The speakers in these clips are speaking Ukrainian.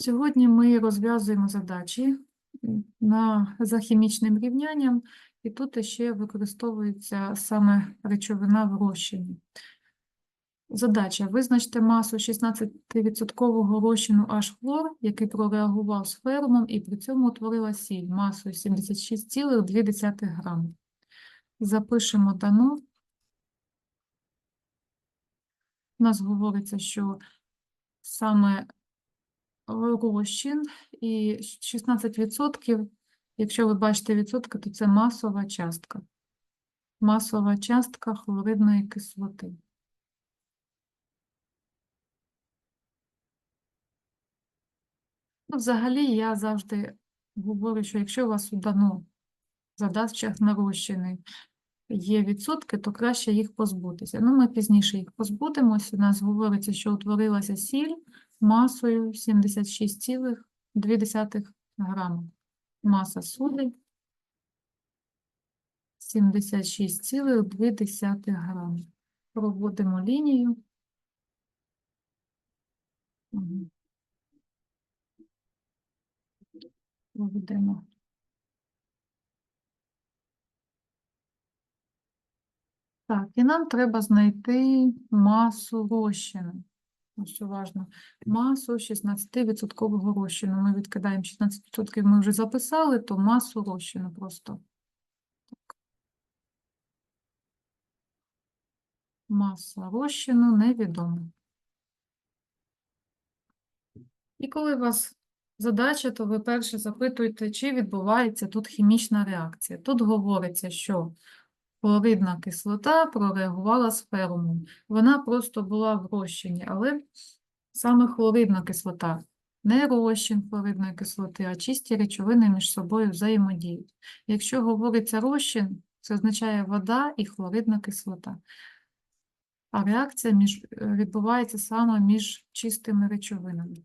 Сьогодні ми розв'язуємо задачі на, за хімічним рівнянням, і тут ще використовується саме речовина в розчині. Задача. Визначте масу 16% розчину H-хлор, який прореагував з ферумом і при цьому утворила сіль масою 76,2 грами. Запишемо дано. У нас говориться, що саме розчин і 16%, якщо ви бачите відсотки, то це масова частка. Масова частка хлоридної кислоти. Ну, взагалі, я завжди говорю, що якщо у вас у дано задачах на є відсотки, то краще їх позбутися. Ну, ми пізніше їх позбудемося. У нас говориться, що утворилася сіль масою 76,2 грама. Маса солі 76,2 грама. Проводимо лінію. Проведемо. Так, і нам треба знайти масу розчину. Ось уважно. Масу 16% розчину. Ми відкидаємо 16%, ми вже записали, то масу розчину просто. Так. Маса розчину невідома. І коли у вас задача, то ви перше запитуєте, чи відбувається тут хімічна реакція. Тут говориться, що хлоридна кислота прореагувала з ферумом. Вона просто була в розчині, але саме хлоридна кислота, не розчин хлоридної кислоти, а чисті речовини між собою взаємодіють. Якщо говориться розчин, це означає вода і хлоридна кислота. А реакція між, відбувається саме між чистими речовинами.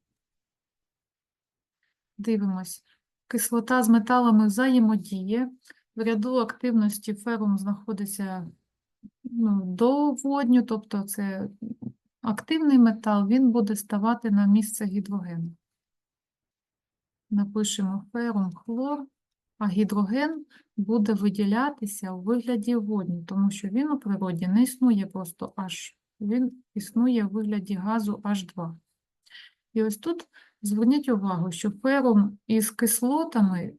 Дивимось. Кислота з металами взаємодіє. В ряду активності ферум знаходиться ну, до водню, тобто це активний метал, він буде ставати на місце гідрогену. Напишемо ферум хлор, а гідроген буде виділятися у вигляді водню, тому що він у природі не існує просто H, він існує у вигляді газу H2. І ось тут зверніть увагу, що ферум із кислотами,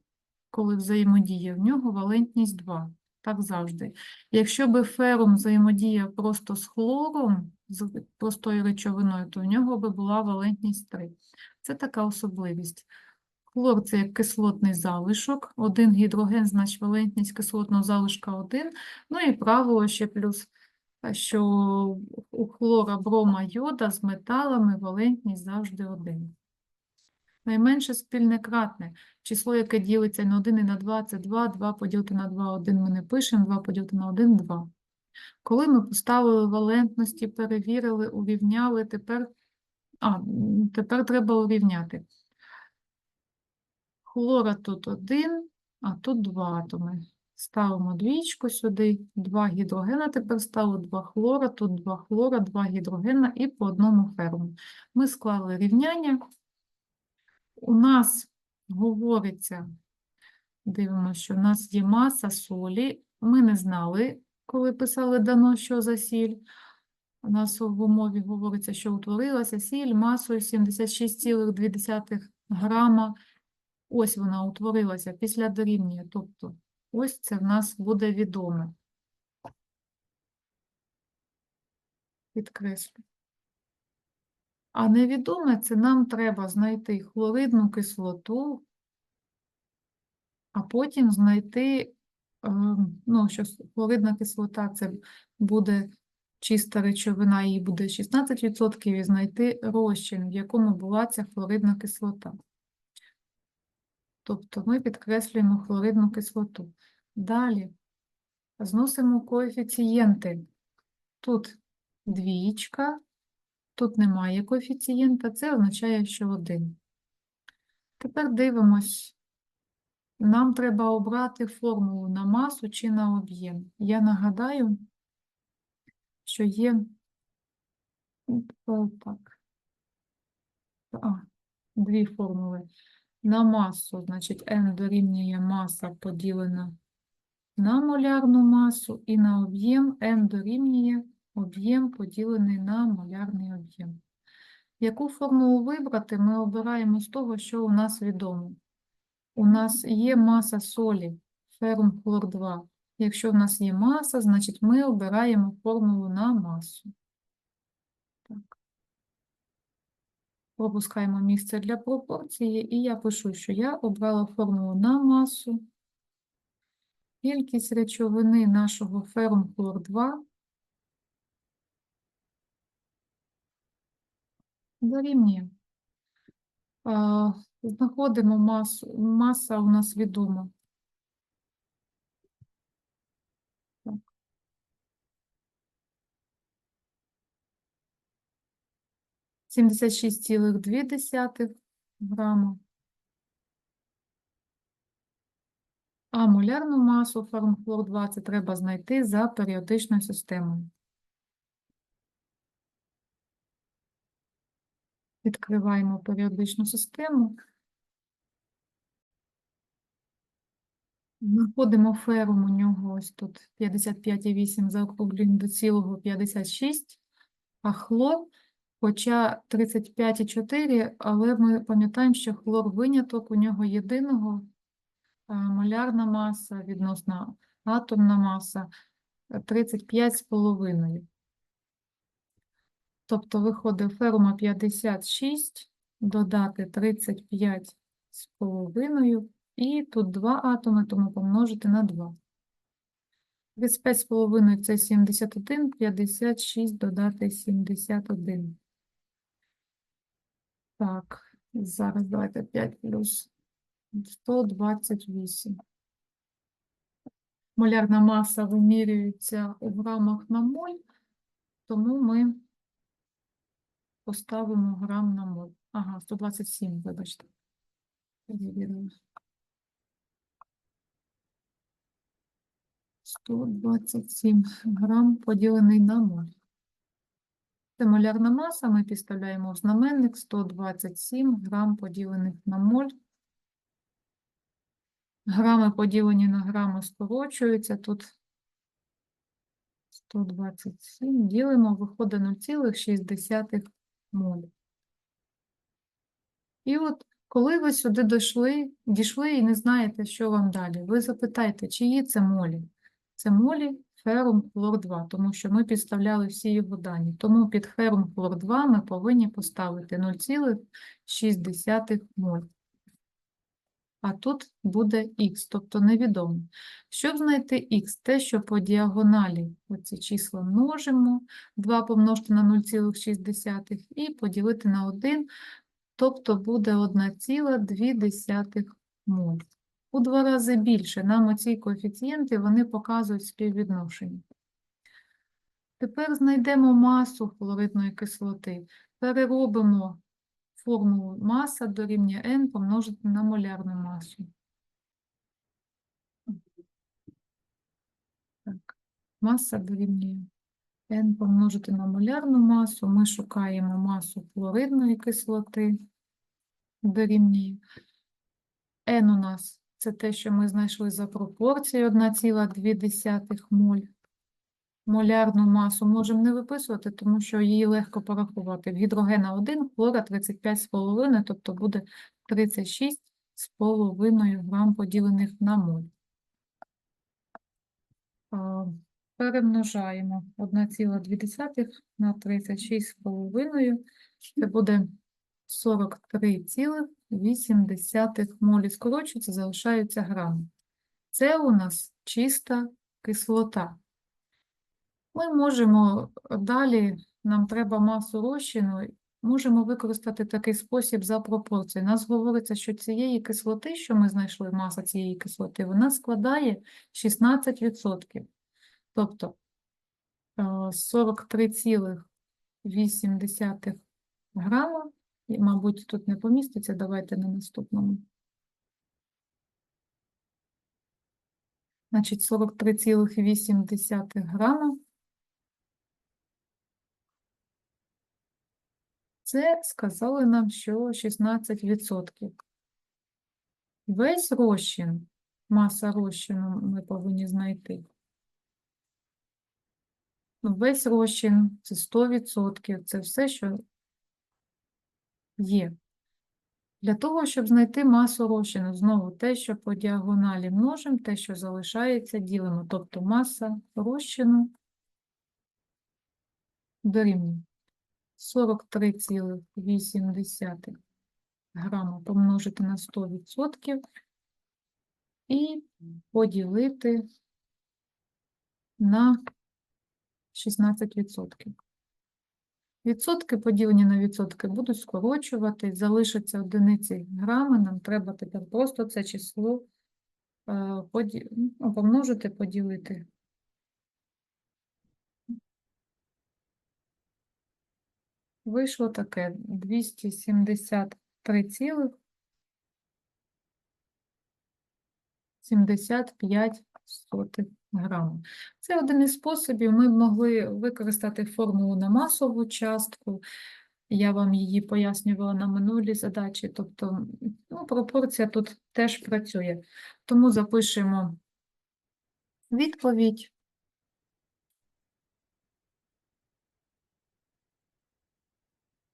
коли взаємодіє, в нього валентність 2. Так завжди. Якщо би ферум взаємодіяв просто з хлором, з простою речовиною, то в нього би була валентність 3. Це така особливість. Хлор це як кислотний залишок, один гідроген, значить валентність кислотного залишка 1. Ну і правило ще плюс, що у хлора, брома, йода з металами валентність завжди 1. Найменше спільне кратне. Число, яке ділиться на 1 і на 2, це 2, 2 поділити на 2, 1 ми не пишемо, 2 поділити на 1, 2. Коли ми поставили валентності, перевірили, урівняли, тепер, а, тепер треба урівняти. Хлора тут 1, а тут 2 атоми. Ставимо двічку сюди, 2 гідрогена тепер стало 2 хлора, тут 2 хлора, 2 гідрогена і по одному ферму. Ми склали рівняння. У нас говориться, дивимося, що у нас є маса солі. Ми не знали, коли писали дано, що за сіль. У нас в умові говориться, що утворилася сіль масою 76,2 грама. Ось вона утворилася після дорівнює. Тобто, ось це в нас буде відоме. Підкреслю. А невідоме це нам треба знайти хлоридну кислоту, а потім знайти, ем, ну, що хлоридна кислота це буде чиста речовина, їй буде 16%, і знайти розчин, в якому була ця хлоридна кислота. Тобто ми підкреслюємо хлоридну кислоту. Далі зносимо коефіцієнти. Тут двієчка, Тут немає коефіцієнта, це означає, що 1. Тепер дивимось. Нам треба обрати формулу на масу чи на об'єм. Я нагадаю, що є. Так. А, дві формули. На масу, значить, n дорівнює маса поділена на молярну масу, і на об'єм n дорівнює об'єм поділений на молярний об'єм. Яку формулу вибрати, ми обираємо з того, що у нас відомо. У нас є маса солі, ферум хлор 2. Якщо в нас є маса, значить ми обираємо формулу на масу. Так. Пропускаємо місце для пропорції, і я пишу, що я обрала формулу на масу. Кількість речовини нашого ферум хлор 2 дорівнює. Знаходимо масу. Маса у нас відома. Сімдесят шість цілих дві десятих грама. А молярну масу фармхлор 2 це треба знайти за періодичною системою. Відкриваємо періодичну систему. Знаходимо ферум у нього ось тут 55,8 заокруглюємо до цілого 56, а хлор, хоча 35,4, але ми пам'ятаємо, що хлор виняток, у нього єдиного молярна маса відносно атомна маса 35,5. Тобто виходить ферума 56, додати 35 з половиною, і тут два атоми, тому помножити на 2. 35 з половиною – це 71, 56 додати 71. Так, зараз давайте 5 плюс 128. Молярна маса вимірюється у грамах на моль, тому ми поставимо грам на моль. Ага, 127, вибачте. Перевірила. 127 грам поділений на моль. Це молярна маса, ми підставляємо в знаменник 127 грам поділених на моль. Грами поділені на грами скорочуються. Тут 127 ділимо, виходить 0,6 моль. І от коли ви сюди дійшли, дійшли і не знаєте, що вам далі, ви запитайте, чиї це молі? Це молі ферум хлор 2, тому що ми підставляли всі його дані. Тому під ферум хлор 2 ми повинні поставити 0,6 моль. А тут буде х, тобто невідомо. Щоб знайти х, те, що по діагоналі оці числа множимо, 2 помножити на 0,6 і поділити на 1, тобто буде 1,2 моль. У два рази більше. Нам оці коефіцієнти вони показують співвідношення. Тепер знайдемо масу хлоридної кислоти. Переробимо формулу маса дорівнює n помножити на молярну масу. Так, маса дорівнює n помножити на молярну масу. Ми шукаємо масу хлоридної кислоти. Дорівнює. n у нас це те, що ми знайшли за пропорцією 1,2 моль. Молярну масу можемо не виписувати, тому що її легко порахувати. В гідрогена 1, хлора 35,5, тобто буде 36,5 грам поділених на моль. Перемножаємо 1,2 на 36,5. Це буде 43,8 молі. Скорочується, залишаються грами. Це у нас чиста кислота. Ми можемо далі, нам треба масу розчину, можемо використати такий спосіб за пропорцією. Нас говориться, що цієї кислоти, що ми знайшли, маса цієї кислоти, вона складає 16%. Тобто е, 43,8 грама, і, мабуть, тут не поміститься, давайте на наступному. Значить, 43,8 грама Це сказали нам, що 16%. Весь розчин, маса розчину ми повинні знайти. Ну, Весь розчин це 100%, це все, що є. Для того, щоб знайти масу розчину, знову те, що по діагоналі множимо, те, що залишається, ділимо. Тобто маса розчину дорівнює 43,8 грама помножити на 100% і поділити на 16%. Відсотки поділені на відсотки будуть скорочувати, залишаться одиниці грами, нам треба тепер просто це число е, ну, помножити, поділити. Вийшло таке 273,75 грамів. Це один із способів. Ми могли використати формулу на масову частку. Я вам її пояснювала на минулій задачі. Тобто, ну, пропорція тут теж працює. Тому запишемо відповідь.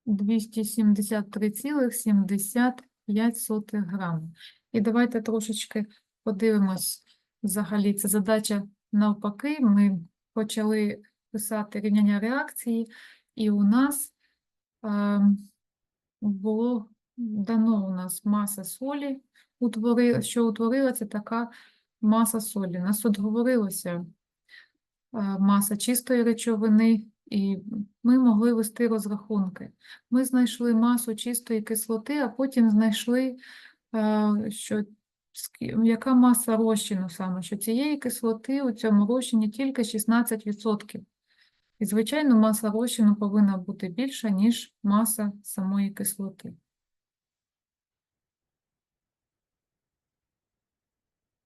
Двісті сімдесят три цілих сімдесят п'ять сотих грамів. І давайте трошечки подивимось взагалі. Це задача навпаки. Ми почали писати рівняння реакції, і у нас ем, було дано у нас маса солі, утвори, що утворилася така маса солі. У нас тут говорилося е, маса чистої речовини, і ми могли вести розрахунки. Ми знайшли масу чистої кислоти, а потім знайшли, е, що яка маса розчину саме, що цієї кислоти у цьому розчині тільки 16%. І, звичайно, маса розчину повинна бути більша, ніж маса самої кислоти.